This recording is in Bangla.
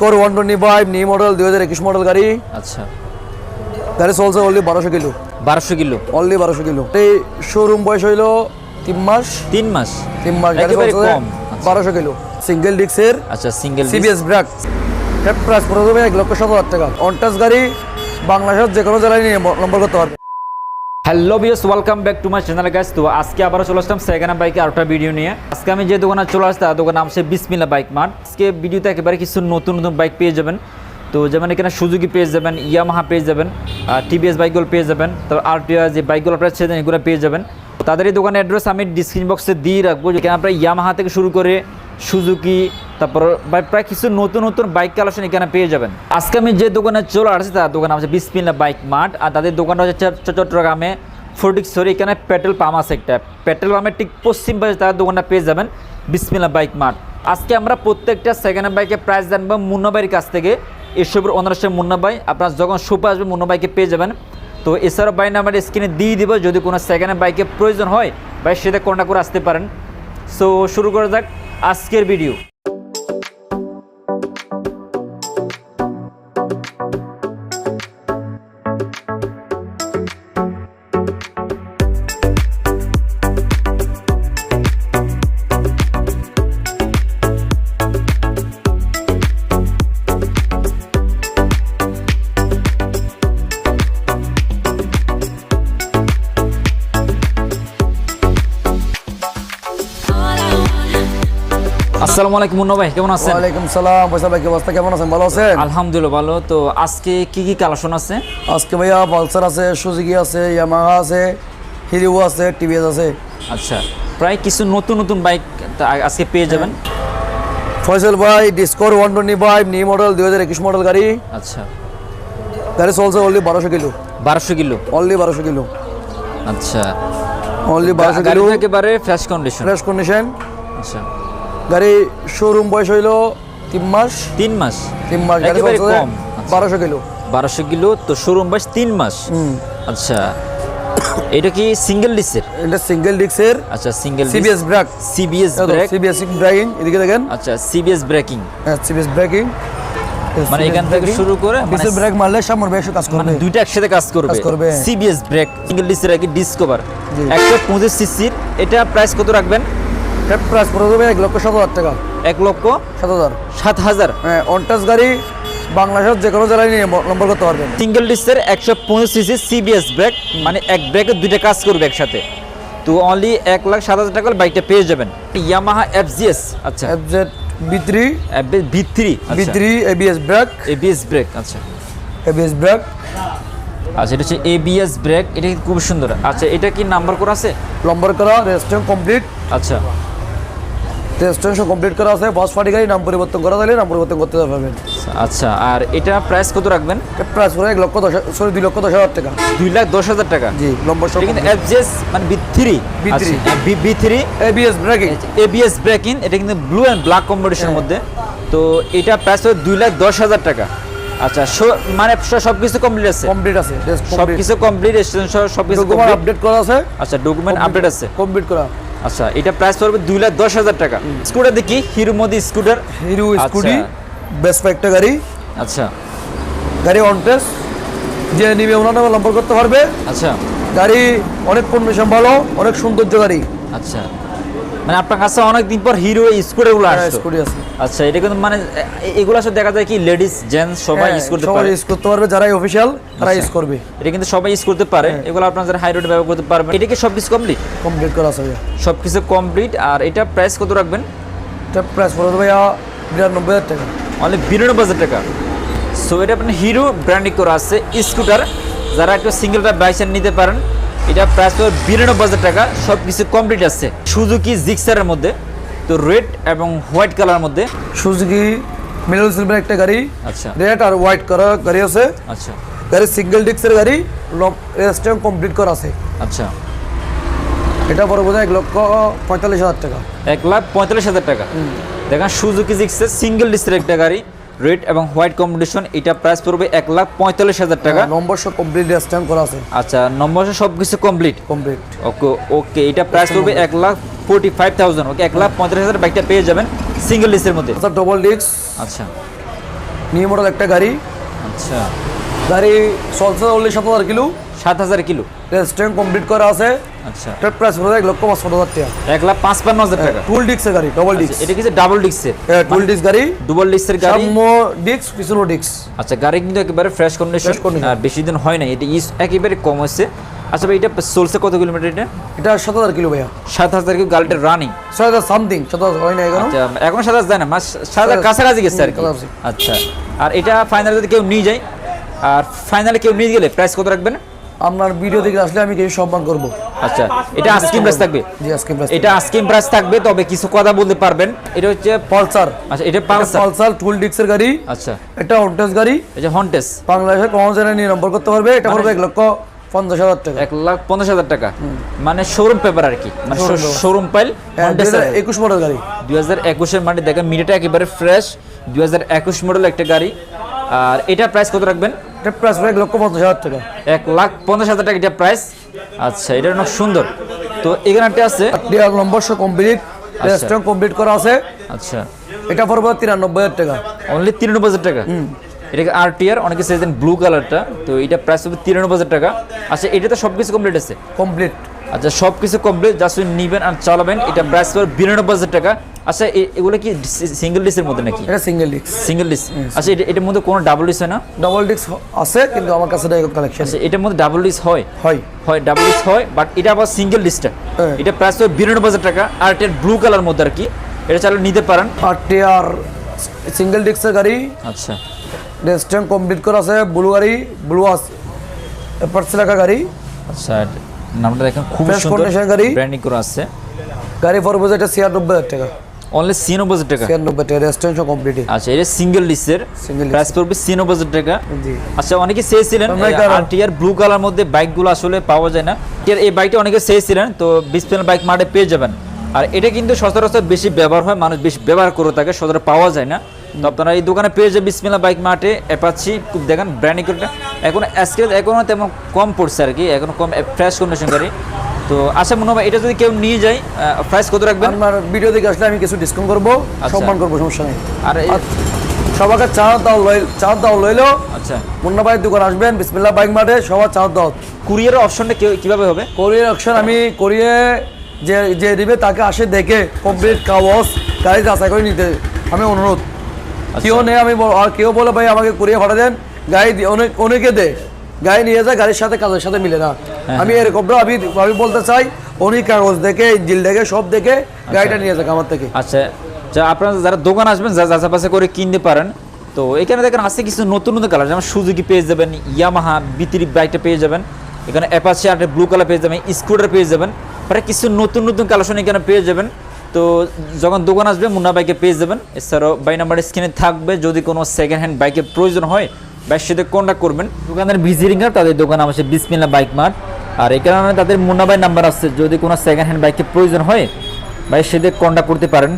Core one twenty five new model দুই হাজার একুশ মডেল গাড়ি। আচ্ছা। গাড়ি চলছে অনলি বারোশো কিলো। বারোশো কিলো? অনলি বারোশো কিলো। এই শোরুম বয়স হইল তিন মাস। তিন মাস? তিন মাস গাড়ি একেবারে চলছে কম। বারোশো কিলো। সিঙ্গেল ডিক্সের আচ্ছা সিঙ্গেল সিবিএস ব্র্যাক হেড প্রাইস দেবে এক লক্ষ সাত হাজার টাকা। অনটাস গাড়ি বাংলাদেশের যে কোনো জেলায় নিয়ে নম্বর করতে পারবে। হ্যালো বিয়স welcome back to my channel guys তো আজকে আবারও চলে আসলাম সেকেন্ড বাইকে আরেকটা ভিডিও নিয়ে। আজকে আমি যে দোকানে চলে আসছি, তার দোকান নাম সে বিসমিল্লা বাইক মার্ট আজকে ভিডিওতে একেবারে কিছু নতুন নতুন বাইক পেয়ে যাবেন। তো যেমন এখানে সুজুকি পেয়ে যাবেন ইয়ামাহা পেয়ে যাবেন টিভিএস বাইকগুলো পেয়ে যাবেন, তারপর আর আরটিআর যে বাইকগুলো আপনারা ছেড়ে এগুলো পেয়ে যাবেন। তাদের এই দোকানের অ্যাড্রেস আমি ডিসক্রিপশন বক্সে দিয়ে রাখব। যেখানে আপনারা ইয়ামাহা থেকে শুরু করে সুজুকি তারপর প্রায় কিছু নতুন নতুন বাইক কালেকশন এখানে পেয়ে যাবেন। আজকে আমি যে দোকানে চলে আসছি, তার দোকান হচ্ছে বিসমিল্লা বাইক মার্ট আর তাদের দোকানটা হচ্ছে চট- চট্টগ্রামে সরি এখানে পেট্রোল পাম্প আছে একটা। পেট্রোল পাম্পের ঠিক পশ্চিম পাশে তার দোকানটা পেয়ে যাবেন বিসমিল্লা বাইক মার্ট আজকে আমরা প্রত্যেকটা সেকেন্ড বাইকের প্রাইস জানব মুন্নাবাইয়ের কাছ থেকে। এসবের অনারসে মুন্নাবাই আপনার যখন সুপা আসবে মুন্নাবাইকে পেয়ে যাবেন। তো এছাড়াও বাই নাম্বার স্ক্রিনে দিয়ে দিব, যদি কোনো সেকেন্ড বাইকের প্রয়োজন হয়, ভাই সেটা কন্ট্যাক্ট করে আসতে পারেন। সো শুরু করা যাক আজকের ভিডিও আসসালামু আলাইকুম মুন্না ভাই কেমন আছেন? ওয়ালাইকুম সালাম পয়সা ভাই অবস্থা? কেমন আছেন? ভালো আছেন? আলহামদুলিল্লাহ ভালো। তো আজকে কি কি কালেকশন আছে? আজকে ভাইয়া পালসার আছে সুজুকি আছে ইয়ামাহা আছে হিরো আছে টিভিএস আছে। আচ্ছা প্রায় কিছু নতুন নতুন বাইক আজকে পেয়ে যাবেন। ফয়সল ভাই Discover one twenty five new model দুই হাজার একুশ মডেল গাড়ি। আচ্ছা। গাড়ি চলছে অনলি বারোশো কিলো। বারোশো কিলো? অনলি বারোশো কিলো। আচ্ছা। অনলি বারোশো গাড়ি কিলো। একেবারে ফ্রেশ কন্ডিশন ফ্রেশ কন্ডিশন আচ্ছা। গাড়ি শোরুম বয়স হইল তিন মাস। তিন মাস। তিন মাস গাড়ি কম। আচ্ছা। বারোশো কিলো। বারোশো কিলো তো শোরুম বাস তিন মাস। আচ্ছা। এটা কি সিঙ্গেল ডিসের এটা সিঙ্গেল ডিক্সের আচ্ছা single CBS brake CBS brake CBS braking এদিকে দেখেন। আচ্ছা সিবিএস ব্রেকিং হ্যাঁ সিবিএস ব্রেকিং মানে এখান থেকে শুরু করে মানে পিছের ব্রেক মারলে সামনের ব্রেক কাজ মানে করবে দুইটা একসাথে কাজ করবে। সিবিএস ব্রেক সিঙ্গেল ডিসের আর কি ডিসকভার জি। একশো পঁচিশ সিসির এটা প্রাইস কত রাখবেন? প্রাইস পড়ে এক লক্ষ সাত হাজার টাকা। এক লক্ষ সাত হাজার। সাত হাজার? হ্যাঁ অনটাস গাড়ি বাংলাদেশের যে কোনো জেলায় নিয়ে নম্বর করতে পারবেন। সিঙ্গেল ডিসের একশো পঁচিশ সিসি সিবিএস ব্রেক মানে এক ব্রেকে দুইটা কাজ করবে একসাথে। তো অনলি এক লাখ সাত হাজার টাকার বাইকটা পেয়ে যাবেন। ইয়ামাহা এফজিএস আচ্ছা। FZ B three V three B three ABS brake ABS brake আচ্ছা। এবিএস ব্রেক আচ্ছা এটা হচ্ছে এবিএস ব্রেক এটা খুব সুন্দর। আচ্ছা এটা কি নাম্বার করা আছে? নম্বর করা রেজিস্ট্রেশন কমপ্লিট আচ্ছা। রেজিস্ট্রেশন কমপ্লিট করা আছে গাড়ি নাম পরিবর্তন করা নাম পরিবর্তন করতে পারবেন আচ্ছা আর এটা প্রাইস কত রাখবেন? প্রাইস পড়ে এক লক্ষ দশ সরি দুই লক্ষ দশ হাজার টাকা। দুই লাখ দশ হাজার টাকা? জি নম্বর সব কিন্তু এফজেস মানে B three B3 B three ABS braking ABS braking এটা কিন্তু ব্লু অ্যান্ড ব্ল্যাক কম্বিনেশনের। মধ্যে। তো এটা প্রাইস হচ্ছে দুই লাখ দশ হাজার টাকা। আচ্ছা মানে সব কিছু কমপ্লিট আছে? কমপ্লিট আছে সব কিছু কমপ্লিট সব কিছু আপডেট করা আছে। আচ্ছা ডকুমেন্ট আপডেট আছে। কমপ্লিট করা। আচ্ছা এটা প্রাইস পড়বে দুই লাখ দশ হাজার টাকা। স্কুটার দেখি হিরো মোদি স্কুটার হিরো। স্কুটি বেশ কয়েকটা গাড়ি। আচ্ছা। গাড়ি অন টেস্ট যে নিবে ওনার নামে নম্বর করতে পারবে। আচ্ছা। গাড়ি অনেক কন্ডিশন ভালো অনেক সৌন্দর্য গাড়ি। আচ্ছা। মানে আপনার কাছে অনেক দিন পর হিরো স্কুটারগুলো আসছে স্কুটি আছে। আচ্ছা এটা কিন্তু মানে এগুলো আসলে দেখা যায় কি লেডিস জেন্টস সবাই হ্যাঁ, ইউজ করতে পারে। ইউজ করতে পারবে যারা অফিশিয়াল তারা। ইউজ করবে। এটা কিন্তু সবাই ইউজ করতে পারে। হ্যাঁ। এগুলো আপনার যারা হাই রোডে ব্যবহার করতে পারবেন এটা কি সব কিছু কমপ্লিট কমপ্লিট করা আছে সব কিছু কমপ্লিট আর এটা প্রাইস কত রাখবেন? এটা প্রাইস পড়ে দেবে ভাইয়া? বিরানব্বই হাজার টাকা। অনলি বিরানব্বই হাজার টাকা। সো এটা আপনার হিরো ব্র্যান্ডিং করা আছে স্কুটার যারা একটু সিঙ্গেলটা বাইসার নিতে পারেন এটা প্রাইস পড়বে বিরানব্বই হাজার টাকা সব কিছু কমপ্লিট আছে। সুজুকি জিক্সারের মধ্যে। তো রেড এবং হোয়াইট কালার মধ্যে? সুজুকি মিলন সিলভার একটা গাড়ি। আচ্ছা। রেড আর হোয়াইট কালার গাড়ি আছে। আচ্ছা। গাড়ি সিঙ্গেল ডিস্কের গাড়ি। রেজিস্ট্রেশন কমপ্লিট করা আছে। আচ্ছা। এটা বড় বোধহয় এক লক্ষ পঁয়তাল্লিশ হাজার টাকা। এক লাখ পঁয়তাল্লিশ হাজার টাকা। দেখেন সুজুকি জিক্সের সিঙ্গেল ডিস্কের একটা গাড়ি। রেড এবং হোয়াইট কম্বিনেশন এটা প্রাইস পড়বে এক লাখ পঁয়তাল্লিশ হাজার টাকা। নম্বর সব কমপ্লিট স্ট্যাম্প করা আছে। আচ্ছা নম্বর সব কিছু কমপ্লিট কমপ্লিট ওকে ওকে এটা প্রাইস পড়বে এক lakh forty five thousand okay এক লাখ পঁয়তাল্লিশ হাজার বাইকটা পেয়ে যাবেন সিঙ্গেল ডিসের মধ্যে। আচ্ছা ডবল ডিস্ক আচ্ছা। নিউ মডেল একটা গাড়ি। আচ্ছা। গাড়ি চলছে সাত হাজার কিলো। সাত হাজার কিলো। রেজিস্ট্রেশন কমপ্লিট করা আছে। আচ্ছা। প্রাইস পড়বে এক লক্ষ পাঁচশো হাজার টাকা। এক লাখ পাঁচপান্ন হাজার টাকা। টুল ডিক্সের গাড়ি ডবল ডিক্স আচ্ছা, এটা কি ডাবল ডিস্কের টুল ডিক্স গাড়ি। ডুবল ডিস্কের গাড়ি? ডিক্স পিছনে ডিক্স আচ্ছা গাড়ি কিন্তু একেবারে ফ্রেশ কন্ডিশন। বেশি দিন হয় না এটা ইউজ একেবারে কম হচ্ছে আচ্ছা ভাই এটা চলছে কত কিলোমিটার এটা? এটা সাত হাজার কিলো ভাইয়া। সাত হাজার কিলো গাড়িটা রানিং ছয় হাজার সামথিং সাত হাজার হয় না এখনও। আচ্ছা এখন সাত হাজার যায় না মাস সাত হাজার কাছাকাছি গেছে আর কি। আচ্ছা আর এটা ফাইনাল যদি কেউ নিয়ে যায় আর ফাইনালে কেউ নিয়ে গেলে প্রাইস কত রাখবেন? আপনার ভিডিও দেখে আসলে আমি কিছু সম্মান করব। আচ্ছা এটা আস্কিম প্রাইস থাকবে? জি আজকে এটা আস্কিম প্রাইস থাকবে তবে কিছু কথা বলতে পারবেন। এটা হচ্ছে পালসার। আচ্ছা এটা পালসার? পালসার টুল ডিক্সের গাড়ি। আচ্ছা। এটা অনটেস গাড়ি। এটা হন্টেস বাংলাদেশে কম জায়গায় নিয়ে নম্বর করতে পারবে। এটা পড়বে এক লক্ষ পঞ্চাশ হাজার টাকা। এক লাখ পঞ্চাশ হাজার টাকা। মানে শোরুম পেপার আর কি। মানে শোরুম পাইল হন্টেস একুশ মডেল গাড়ি। দুই হাজার একুশের মানে দেখেন মিডিয়াটা একেবারে ফ্রেশ দুই হাজার একুশ মডেল একটা গাড়ি। আর এটা প্রাইস কত রাখবেন? এটা প্রাইস এক লক্ষ পঞ্চাশ হাজার টাকা। এক লাখ পঞ্চাশ হাজার টাকা এটা প্রাইস আচ্ছা এটা অনেক সুন্দর। তো এখানে একটা আছে? Number show complete restaurant complete করা আছে। আচ্ছা। এটা পড়বে তিরানব্বই হাজার টাকা। অনলি তিরানব্বই হাজার টাকা? এটাকে আর টিআর অনেকে চাইছেন ব্লু কালারটা তো এটা প্রাইস হবে তিরানব্বই হাজার টাকা। আচ্ছা এটা তো সব কিছু কমপ্লিট আছে? কমপ্লিট আচ্ছা সব কিছু কমপ্লিট জাস্ট নিবেন আর চালাবেন। এটা প্রাইস পড়বে বিরানব্বই হাজার টাকা। আচ্ছা এগুলো কি সিঙ্গেল ডিস্কের মধ্যে নাকি? এটা সিঙ্গেল ডিস্ক সিঙ্গেল ডিস আচ্ছা এটা এটার মধ্যে কোনো ডাবল ডিস হয় না? ডাবল ডিস্ক আছে কিন্তু আমার কাছে এটা কালেকশন আছে এটার মধ্যে ডাবল ডিস হয়? হয়। হয় ডাবল ডিস হয় বাট এটা আবার সিঙ্গেল ডিসটা হ্যাঁ। এটা প্রাইস হবে বিরানব্বই হাজার টাকা। আর এটার ব্লু কালার মধ্যে আর কি। এটা চাইলে নিতে পারেন। আর টিআর সিঙ্গেল ডিস্কের গাড়ি। আচ্ছা। রেস্টুরেন্ট কমপ্লিট করা আছে ব্লু গাড়ি ব্লু আছে পার্সেল গাড়ি। আচ্ছা নামটা দেখেন খুব সুন্দর গাড়ি। ব্র্যান্ডিং করা আছে। গাড়ি এটা ছিয়ানব্বই হাজার টাকা। অনলি ছিয়ানব্বই হাজার টাকা? ছিয়ানব্বই টাকা রেস্টুরেন্ট কমপ্লিট আচ্ছা এটা সিঙ্গেল ডিসের প্রাইস পড়বে ছিয়ানব্বই হাজার টাকা। জি। আচ্ছা অনেকে চেয়েছিলেন আমরা কারণ- আর টিয়ার ব্লু কালার মধ্যে বাইকগুলো আসলে পাওয়া যায় না। এই বাইকটা অনেকে চেয়েছিলেন তো বিসপেল বাইক মার্টে পেয়ে যাবেন। আর এটা কিন্তু সচরাচর বেশি ব্যবহার হয় মানুষ বেশি ব্যবহার করে থাকে সচরাচর পাওয়া যায় না। তো আপনারা এই দোকানে পেয়ে যাবেন বিসমিল্লা বাইক মার্টে অ্যাপাচি খুব দেখেন ব্র্যান্ডিং করে এখন আজকাল এখনও তেমন কম পড়ছে আর কি এখন কম ফ্রেশ কন্ডিশন গাড়ি। তো আচ্ছা মনে হয় এটা যদি কেউ নিয়ে যায় প্রাইস কত রাখবেন? আপনার ভিডিও দেখে আসলে আমি কিছু ডিসকাউন্ট করব আচ্ছা। সম্মান করব সমস্যা নেই। আর সবাইকে চা দাও লই চা দাও লইলো আচ্ছা। মুন্না ভাইয়ের দোকান আসবেন বিসমিল্লাহ বাইক মাঠে সবার চা দাও কুরিয়ারের অপশনটা কীভাবে হবে? কোরিয়ার অপশন আমি কোরিয়ে যে যে দিবে তাকে আসে দেখে কমপ্লিট কাগজ গাড়ি যাচাই করে নিতে। আমি অনুরোধ। কেউ নেই আমি আর কেউ বলে ভাই আমাকে কুরিয়ে পাঠা দেন। গাড়ি অনেক অনেকে দে। গাড়ি নিয়ে যায় গাড়ির সাথে কাজের সাথে মিলে না। হ্যাঁ, আমি এরকমটা আমি আমি বলতে চাই উনি কাগজ দেখে ইঞ্জিল দেখে সব দেখে গাড়িটা নিয়ে যাক আমার থেকে। আচ্ছা। আপনারা যারা দোকান আসবেন যা যাচাপাচা করে কিনতে পারেন তো এখানে দেখেন আছে কিছু নতুন নতুন কালার যেমন সুজুকি পেয়ে যাবেন ইয়ামাহা বিতিরি বাইকটা পেয়ে যাবেন এখানে অ্যাপাচি আর ব্লু কালার পেয়ে যাবেন স্কুটার পেয়ে যাবেন পরে কিছু নতুন নতুন কালেকশন এখানে পেয়ে যাবেন। তো যখন দোকান আসবে, মুন্না বাইকে পেয়ে যাবেন। এছাড়াও বাই নাম্বার স্ক্রিনে থাকবে। যদি কোনো সেকেন্ড হ্যান্ড বাইকের প্রয়োজন হয় বাইকের সাথে কন্ট্যাক্ট করবেন। দোকানের ভিজিটিং কার্ড তাদের দোকান আছে বিসমিল্লা বাইক মার্ট আর এই কারণে তাদের মুন্না বাই নাম্বার আছে। যদি কোনো সেকেন্ড হ্যান্ড বাইকের প্রয়োজন হয় বাইক সাথে কন্ট্যাক্ট করতে পারেন।